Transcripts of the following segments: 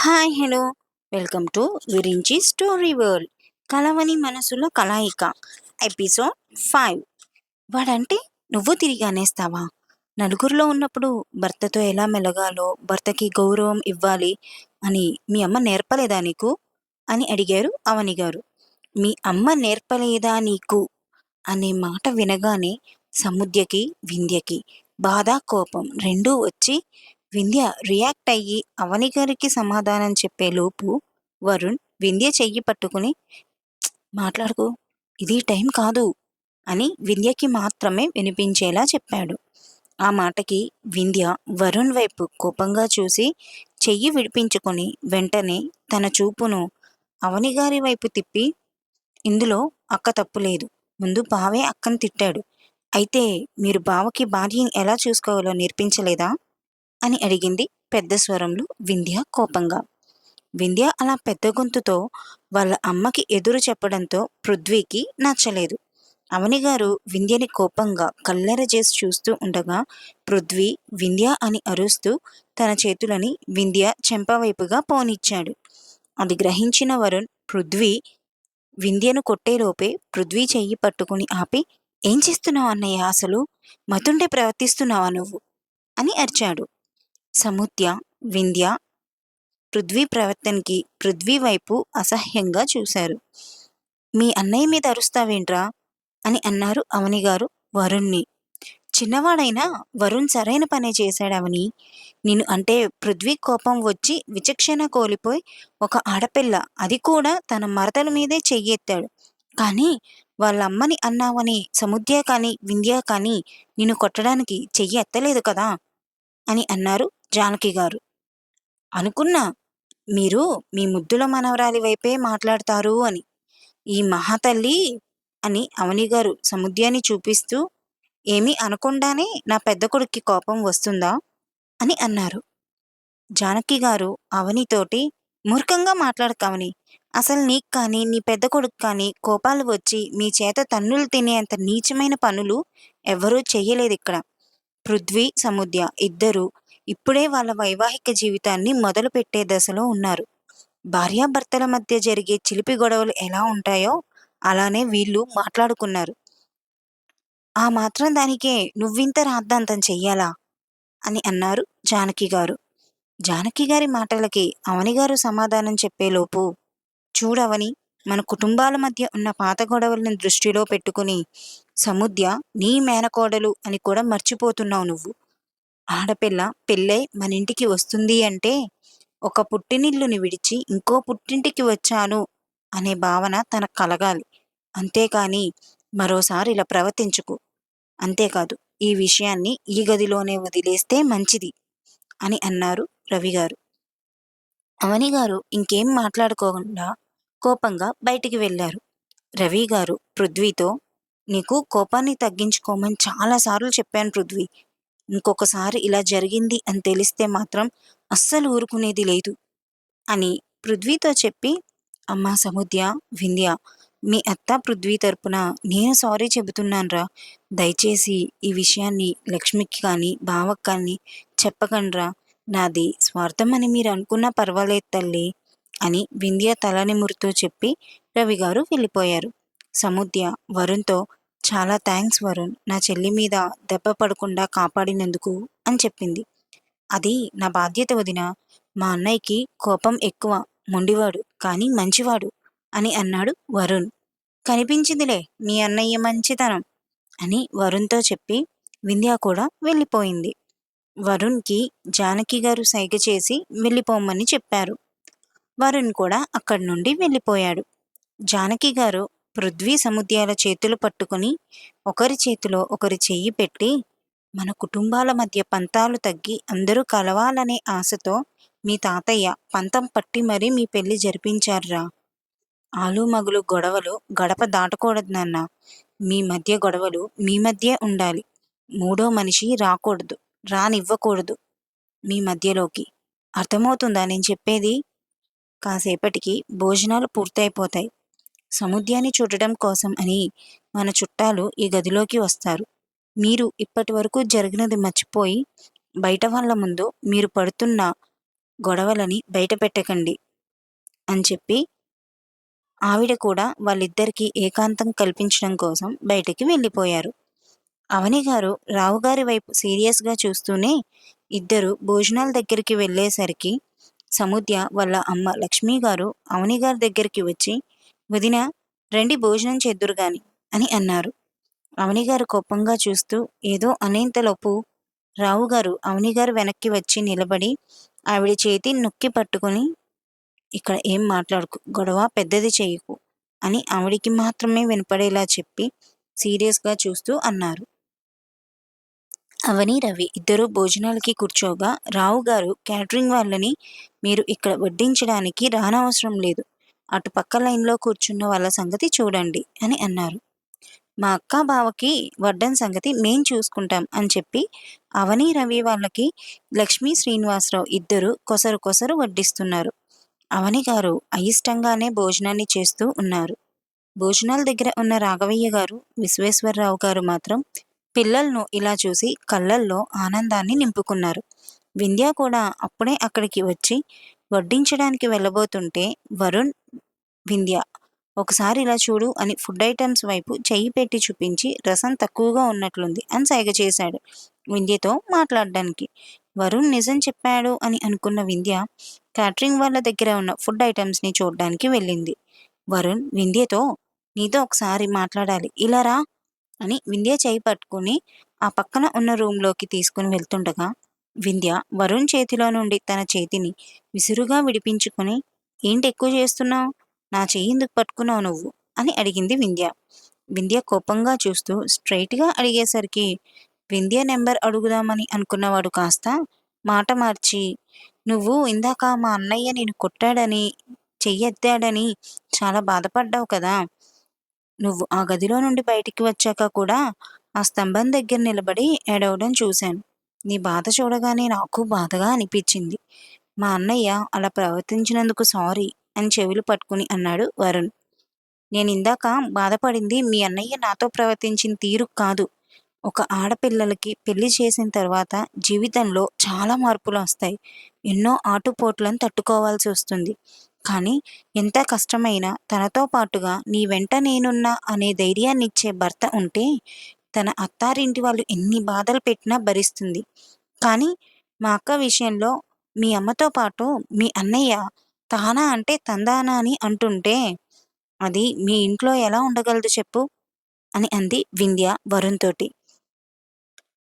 Hi hello. Welcome to Virinchi story world. కలవని మనసుల కలాయిక. Episode five. వాడంటే నువ్వు తిరిగి అనేస్తావా? నలుగురిలో ఉన్నప్పుడు భర్తతో ఎలా మెలగాలో భర్తకి గౌరవం ఇవ్వాలి అని మీ అమ్మ నేర్పలేదా నీకు? అని అడిగారు అవని గారు. మీ అమ్మ నేర్పలేదా నీకు? అనే మాట వినగానే సముద్యకి వింధ్యకి బాధ కోపం రెండూ వచ్చి వింధ్య రియాక్ట్ అయ్యి అవని గారికి సమాధానం చెప్పే లోపు వరుణ్ వింధ్య చెయ్యి పట్టుకుని మాట్లాడుకో ఇది టైం కాదు అని వింధ్యకి మాత్రమే వినిపించేలా చెప్పాడు. ఆ మాటకి వింధ్య వరుణ్ వైపు కోపంగా చూసి చెయ్యి విడిపించుకొని వెంటనే తన చూపును అవనిగారి వైపు తిప్పి ఇందులో అక్క తప్పు లేదు. ముందు బావే అక్కని తిట్టాడు. అయితే మీరు బావకి భార్యని ఎలా చూసుకోవాలో నేర్పించలేదా? అని అడిగింది పెద్ద స్వరంలో వింధ్య కోపంగా. వింధ్య అలా పెద్ద గొంతుతో వాళ్ళ అమ్మకి ఎదురు చెప్పడంతో పృథ్వీకి నచ్చలేదు. అవని గారు వింధ్యని కోపంగా కల్లెర చేసి చూస్తూ ఉండగా పృథ్వీ వింధ్య అని అరుస్తూ తన చేతులని వింధ్య చెంపవైపుగా పోనిచ్చాడు. అది గ్రహించిన వరుణ్ పృథ్వీ వింధ్యను కొట్టేలోపే పృథ్వీ చెయ్యి పట్టుకుని ఆపి ఏం చేస్తున్నావు అన్నయ్య అసలు? మతుండే ప్రవర్తిస్తున్నావా నువ్వు? అని అరిచాడు. సముద్య వింధ్య పృథ్వీ ప్రవర్తనకి పృథ్వీ వైపు అసహ్యంగా చూశారు. మీ అన్నయ్య మీద అరుస్తావేంట్రా? అని అన్నారు అవని గారు వరుణ్ణి. చిన్నవాడైనా వరుణ్ సరైన పనే చేశాడవని నేను అంటే పృథ్వీ కోపం వచ్చి విచక్షణ కోల్పోయి ఒక ఆడపిల్ల. అది కూడా తన మరతల మీదే చెయ్యెత్తాడు. కానీ వాళ్ళ అమ్మని అన్నావని సముద్య కానీ వింధ్య కానీ నిన్ను కొట్టడానికి చెయ్యి ఎత్తలేదు కదా? అని అన్నారు జానకి గారు. అనుకున్నా మీరు మీ ముద్దుల మనవరాలి వైపే మాట్లాడతారు అని. ఈ మహాతల్లి అని అవని గారు సముద్యాన్ని చూపిస్తూ ఏమీ అనకుండానే నా పెద్ద కొడుక్కి కోపం వస్తుందా? అని అన్నారు. జానకి గారు అవనితోటి మూర్ఖంగా మాట్లాడకవని అసలు నీకు కానీ నీ పెద్ద కొడుకు కానీ కోపాలు వచ్చి మీ చేత తన్నులు తినేంత నీచమైన పనులు ఎవరూ చెయ్యలేదు ఇక్కడ పృథ్వీ సముద్య ఇద్దరు ఇప్పుడే వాళ్ళ వైవాహిక జీవితాన్ని మొదలు పెట్టే దశలో ఉన్నారు. భార్యాభర్తల మధ్య జరిగే చిలిపి గొడవలు ఎలా ఉంటాయో అలానే వీళ్ళు మాట్లాడుకున్నారు. ఆ మాత్రం దానికే నువ్వింత రాద్ధాంతం చెయ్యాలా అని అన్నారు జానకి గారు. జానకి గారి మాటలకి అవని గారు సమాధానం చెప్పేలోపు చూడవని మన కుటుంబాల మధ్య ఉన్న పాత గొడవలను దృష్టిలో పెట్టుకుని సముద్య నీ మేనకోడలు అని కూడా మర్చిపోతున్నావు నువ్వు. ఆడపిల్ల పెళ్ళై మన ఇంటికి వస్తుంది అంటే ఒక పుట్టినిల్లుని విడిచి ఇంకో పుట్టింటికి వచ్చాను అనే భావన తనకు కలగాలి. అంతేకాని మరోసారి ఇలా ప్రవర్తించుకు. అంతేకాదు ఈ విషయాన్ని ఈ గదిలోనే వదిలేస్తే మంచిది అని అన్నారు రవి గారు. అవని గారు ఇంకేం మాట్లాడుకోకుండా కోపంగా బయటికి వెళ్ళారు. రవి గారు పృథ్వీతో నీకు కోపాన్ని తగ్గించుకోమని చాలాసార్లు చెప్పాను పృథ్వీ. ఇంకొకసారి ఇలా జరిగింది అని తెలిస్తే మాత్రం అస్సలు ఊరుకునేది లేదు అని పృథ్వీతో చెప్పి అమ్మా సముద్య వింధ్య మీ అత్త పృథ్వీ తరపున నేను సారీ చెబుతున్నానురా. దయచేసి ఈ విషయాన్ని లక్ష్మికి కానీ బావకి కానీ చెప్పకండ్రా. నాది స్వార్థం అని మీరు అనుకున్నా పర్వాలేదు తల్లి అని వింధ్య తలనిమురుతో చెప్పి రవి గారు వెళ్ళిపోయారు. సముద్య వరుణ్తో చాలా థ్యాంక్స్ వరుణ్. నా చెల్లి మీద దెబ్బ పడకుండా కాపాడినందుకు అని చెప్పింది. అది నా బాధ్యత వదిన. మా అన్నయ్యకి కోపం ఎక్కువ. మొండివాడు కానీ మంచివాడు అని అన్నాడు వరుణ్. కనిపించిందిలే మీ అన్నయ్య మంచితనం అని వరుణ్తో చెప్పి వింధ్య కూడా వెళ్ళిపోయింది. వరుణ్కి జానకి గారు సైగ చేసి వెళ్ళిపోమని చెప్పారు. వరుణ్ కూడా అక్కడి నుండి వెళ్ళిపోయాడు. జానకి గారు పృథ్వీ సముద్యాల చేతులు పట్టుకుని ఒకరి చేతిలో ఒకరి చెయ్యి పెట్టి మన కుటుంబాల మధ్య పంతాలు తగ్గి అందరూ కలవాలనే ఆశతో మీ తాతయ్య పంతం పట్టి మరీ మీ పెళ్ళి జరిపించారురా. ఆలు మగులు గొడవలు గడప దాటకూడదు నాన్న మీ మధ్య గొడవలు మీ మధ్యే ఉండాలి. మూడో మనిషి రాకూడదు రానివ్వకూడదు. మీ మధ్యలోకి. అర్థమవుతుందా నేను చెప్పేది? కాసేపటికి భోజనాలు పూర్తయిపోతాయి. సముద్యాన్ని చూడటం కోసం అని మన చుట్టాలు ఈ గదిలోకి వస్తారు. మీరు ఇప్పటి వరకు జరిగినది మర్చిపోయి బయట వాళ్ళ ముందు మీరు పడుతున్న గొడవలని బయట పెట్టకండి అని చెప్పి ఆవిడ కూడా వాళ్ళిద్దరికీ ఏకాంతం కల్పించడం కోసం బయటికి వెళ్ళిపోయారు. అవని గారు రావుగారి వైపు సీరియస్గా చూస్తూనే ఇద్దరు భోజనాల దగ్గరికి వెళ్ళేసరికి సముద్య వాళ్ళ అమ్మ లక్ష్మి గారు అవని గారి దగ్గరికి వచ్చి వదిన రండి భోజనం చేద్దురుగాని అని అన్నారు. అవనిగారు కోపంగా చూస్తూ ఏదో అనేంతలోపు రావుగారు అవనిగారు వెనక్కి వచ్చి నిలబడి ఆవిడ చేతి నొక్కి పట్టుకొని ఇక్కడ ఏం మాట్లాడుకు గొడవ పెద్దది చేయకు అని ఆవిడికి మాత్రమే వినపడేలా చెప్పి సీరియస్గా చూస్తూ అన్నారు. అవని రవి ఇద్దరు భోజనాలకి కూర్చోగా రావు గారు క్యాటరింగ్ వాళ్ళని మీరు ఇక్కడ వడ్డించడానికి రానవసరం లేదు అటు పక్క లైన్లో కూర్చున్న వాళ్ళ సంగతి చూడండి అని అన్నారు. మా అక్క బావకి వడ్డన్ సంగతి మేం చూసుకుంటాం అని చెప్పి అవని రవి వాళ్ళకి లక్ష్మీ శ్రీనివాసరావు ఇద్దరు కొసరు కొసరు వడ్డిస్తున్నారు. అవని గారు అయిష్టంగానే భోజనాన్ని చేస్తూ ఉన్నారు. భోజనాల దగ్గర ఉన్న రాఘవయ్య గారు విశ్వేశ్వరరావు గారు మాత్రం పిల్లలను ఇలా చూసి కళ్ళల్లో ఆనందాన్ని నింపుకున్నారు. వింధ్య కూడా అప్పుడే అక్కడికి వచ్చి వడ్డించడానికి వెళ్ళబోతుంటే వరుణ్ వింధ్య. ఒకసారి ఇలా చూడు అని ఫుడ్ ఐటమ్స్ వైపు చెయ్యి పెట్టి చూపించి రసం తక్కువగా ఉన్నట్లుంది అని సైగ చేశాడు వింధ్యతో మాట్లాడడానికి. వరుణ్ నిజం చెప్పాడు అని అనుకున్న వింధ్య క్యాటరింగ్ వాళ్ళ దగ్గర ఉన్న ఫుడ్ ఐటమ్స్ని చూడడానికి వెళ్ళింది. వరుణ్ వింధ్యతో నీతో ఒకసారి మాట్లాడాలి. ఇలా రా అని వింధ్య చేయి పట్టుకుని ఆ పక్కన ఉన్న రూమ్లోకి తీసుకుని వెళ్తుండగా వింధ్య వరుణ్ చేతిలో నుండి తన చేతిని విసురుగా విడిపించుకుని ఏంటి ఎక్కువ చేస్తున్నావు? నా చెయ్యి ఎందుకు పట్టుకున్నావు నువ్వు? అని అడిగింది వింధ్య. వింధ్య కోపంగా చూస్తూ స్ట్రైట్గా అడిగేసరికి వింధ్య నెంబర్ అడుగుదామని అనుకున్నవాడు కాస్త మాట మార్చి నువ్వు ఇందాక మా అన్నయ్య నేను కొట్టాడని చెయ్యెత్తాడని చాలా బాధపడ్డావు కదా. నువ్వు ఆ గదిలో నుండి బయటికి వచ్చాక కూడా ఆ స్తంభం దగ్గర నిలబడి ఏడవడం చూశాను నీ బాధ చూడగానే నాకు బాధగా అనిపించింది. మా అన్నయ్య అలా ప్రవర్తించినందుకు సారీ. అని చెవులు పట్టుకుని అన్నాడు వరుణ్. నేను ఇందాక బాధపడింది మీ అన్నయ్య నాతో ప్రవర్తించిన తీరు కాదు. ఒక ఆడపిల్లలకి పెళ్ళి చేసిన తర్వాత జీవితంలో చాలా మార్పులు వస్తాయి. ఎన్నో ఆటుపోట్లను తట్టుకోవాల్సి వస్తుంది. కానీ ఎంత కష్టమైనా తనతో పాటుగా నీ వెంట నేనున్నా అనే ధైర్యాన్ని ఇచ్చే భర్త ఉంటే తన అత్తారింటి వాళ్ళు ఎన్ని బాధలు పెట్టినా భరిస్తుంది. కానీ మా అక్క విషయంలో మీ అమ్మతో పాటు మీ అన్నయ్య తానా అంటే తందానా అని అంటుంటే అది మీ ఇంట్లో ఎలా ఉండగలదు చెప్పు అని అంది వింధ్య వరుణ్ తోటి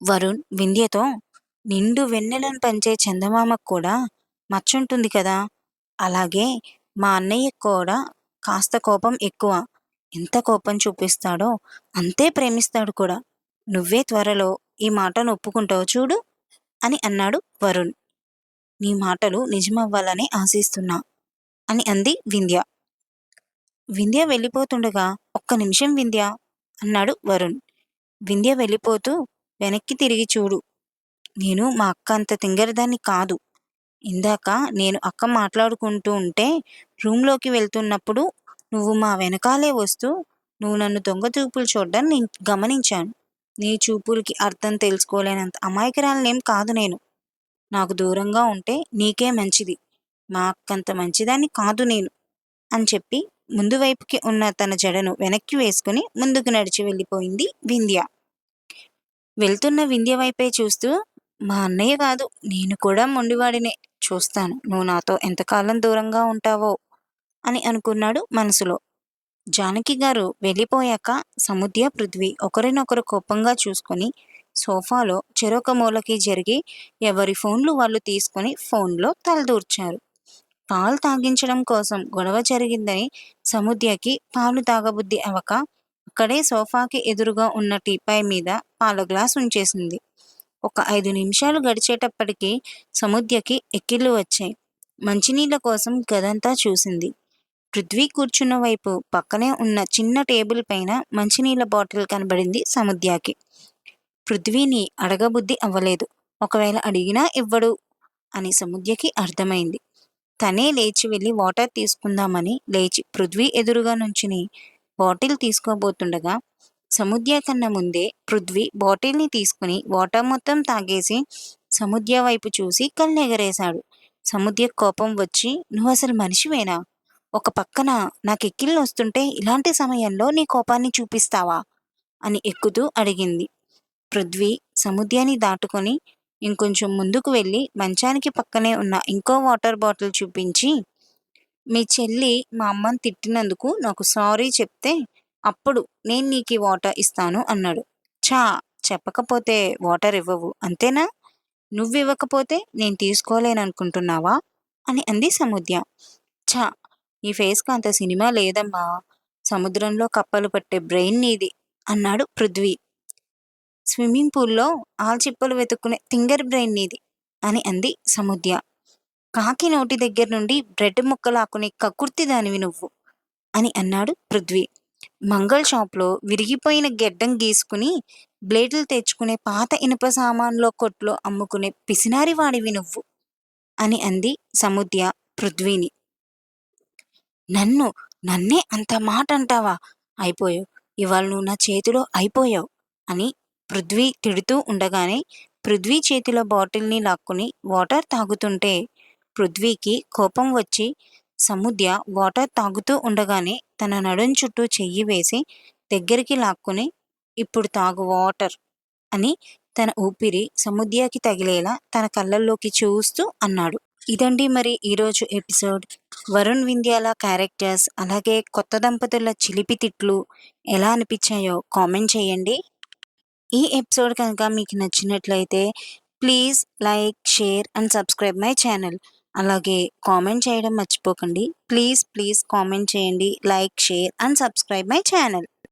వరుణ్ వింధ్యతో నిండు వెన్నెలను పంచే చందమామకు కూడా మచ్చుంటుంది కదా. అలాగే మా అన్నయ్య కూడా కాస్త కోపం ఎక్కువ. ఎంత కోపం చూపిస్తాడో అంతే ప్రేమిస్తాడు కూడా. నువ్వే త్వరలో ఈ మాటను ఒప్పుకుంటావు చూడు అని అన్నాడు వరుణ్. నీ మాటలు నిజమవ్వాలని ఆశిస్తున్నా. అని అంది వింధ్య. వింధ్య వెళ్ళిపోతుండగా ఒక్క నిమిషం వింధ్య అన్నాడు వరుణ్. వింధ్య వెళ్ళిపోతూ వెనక్కి తిరిగి చూడు. నేను మా అక్క అంత తింగరదాన్ని కాదు. ఇందాక నేను అక్క మాట్లాడుకుంటూ ఉంటే రూమ్లోకి వెళ్తున్నప్పుడు నువ్వు మా వెనకాలే వస్తూ నువ్వు నన్ను దొంగ చూపులు చూడడం నేను గమనించాను. నీ చూపులకి అర్థం తెలుసుకోలేనంత అమాయకురాలనేం కాదు నేను. నాకు దూరంగా ఉంటే నీకే మంచిది. నాకంత మంచిదాన్ని కాదు నేను అని చెప్పి ముందు వైపుకి ఉన్న తన జడను వెనక్కి వేసుకుని ముందుకు నడిచి వెళ్ళిపోయింది వింధ్య. వెళ్తున్న వింధ్య వైపే చూస్తూ మా అన్నయ్య కాదు నేను కూడా మొండివాడినే. చూస్తాను. నువ్వు నాతో ఎంతకాలం దూరంగా ఉంటావో అని అనుకున్నాడు మనసులో. జానకి గారు వెళ్ళిపోయాక సముద్య పృథ్వీ ఒకరినొకరు కోపంగా చూసుకొని సోఫాలో చెరొక మూలకి జరిగి ఎవరి ఫోన్లు వాళ్ళు తీసుకొని ఫోన్లో తలదూర్చారు. పాలు తాగించడం కోసం గొడవ జరిగిందని సముద్యకి పాలు తాగబుద్ధి అవక అక్కడే సోఫాకి ఎదురుగా ఉన్న టీపాయ్ మీద పాల గ్లాస్ ఉంచేసింది. ఒక ఐదు నిమిషాలు గడిచేటప్పటికి సముద్యకి ఎక్కిళ్ళు వచ్చాయి. మంచినీళ్ళ కోసం గదంతా చూసింది. పృథ్వీ కూర్చున్న వైపు పక్కనే ఉన్న చిన్న టేబుల్ పైన మంచినీళ్ళ బాటిల్ కనబడింది సముద్యకి. పృథ్వీని అడగబుద్ధి అవ్వలేదు. ఒకవేళ అడిగినా ఇవ్వడు అని సముద్యకి అర్థమైంది. తనే లేచి వెళ్ళి వాటర్ తీసుకుందామని లేచి పృథ్వీ ఎదురుగా నుంచుని బాటిల్ తీసుకోబోతుండగా సముద్య కన్నా ముందే పృథ్వీ బాటిల్ని తీసుకుని వాటర్ మొత్తం తాగేసి సముద్య వైపు చూసి కళ్ళెగరేశాడు. సముద్య కోపం వచ్చి నువ్వు అసలు మనిషివేనా? ఒక పక్కన నాకు ఎక్కిళ్ళు వస్తుంటే ఇలాంటి సమయంలో నీ కోపాన్ని చూపిస్తావా? అని ఎక్కుతూ అడిగింది. పృథ్వీ సముద్యాన్ని దాటుకొని ఇంకొంచెం ముందుకు వెళ్ళి మంచానికి పక్కనే ఉన్న ఇంకో వాటర్ బాటిల్ చూపించి మీ చెల్లి మా అమ్మని తిట్టినందుకు నాకు సారీ చెప్తే అప్పుడు నేను నీకు వాటర్ ఇస్తాను అన్నాడు. చా చెప్పకపోతే వాటర్ ఇవ్వవు అంతేనా? నువ్వు ఇవ్వకపోతే నేను తీసుకోలేననుకుంటున్నావా అని అంది సముద్య. చా ఈ ఫేస్కి అంత సినిమా లేదమ్మా సముద్రంలో కప్పలు పట్టే బ్రెయిన్ నీది అన్నాడు పృథ్వీ. స్విమ్మింగ్ పూల్లో ఆల్చిప్పలు వెతుక్కునే తింగర్ బ్రెయిన్ నీది అని అంది సముద్య. కాకి నోటి దగ్గర నుండి బ్రెడ్ ముక్కలాకునే కకుర్తి దానివి నువ్వు అని అన్నాడు పృథ్వీ. మంగళ్ షాప్లో విరిగిపోయిన గెడ్డం గీసుకుని బ్లేడ్లు తెచ్చుకునే పాత ఇనుప సామాన్లో కొట్లో అమ్ముకునే పిసినారి వాడివి నువ్వు అని అంది సముద్య పృథ్వీని. నన్ను నన్నే అంత మాట అంటావా అయిపోయావు. ఇవాళ నువ్వు నా చేతిలో అయిపోయావు అని పృథ్వీ తిడుతూ ఉండగానే పృథ్వీ చేతిలో బాటిల్ని లాక్కుని వాటర్ తాగుతుంటే పృథ్వీకి కోపం వచ్చి సముద్య వాటర్ తాగుతూ ఉండగానే తన నడుం చుట్టూ చెయ్యి వేసి దగ్గరికి లాక్కుని ఇప్పుడు తాగు వాటర్ అని తన ఊపిరి సముద్యకి తగిలేలా తన కళ్ళల్లోకి చూస్తూ అన్నాడు. ఇదండి మరి ఈరోజు ఎపిసోడ్. వరుణ్ వింధ్యాల క్యారెక్టర్స్ అలాగే కొత్త దంపతుల చిలిపి తిట్లు ఎలా అనిపించాయో కామెంట్ చేయండి. ఈ ఎపిసోడ్ కనుక మీకు నచ్చినట్లయితే please like share and subscribe my channel. అలాగే కామెంట్ చేయడం మర్చిపోకండి. ప్లీజ్ ప్లీజ్ కామెంట్ చేయండి like share and subscribe my channel.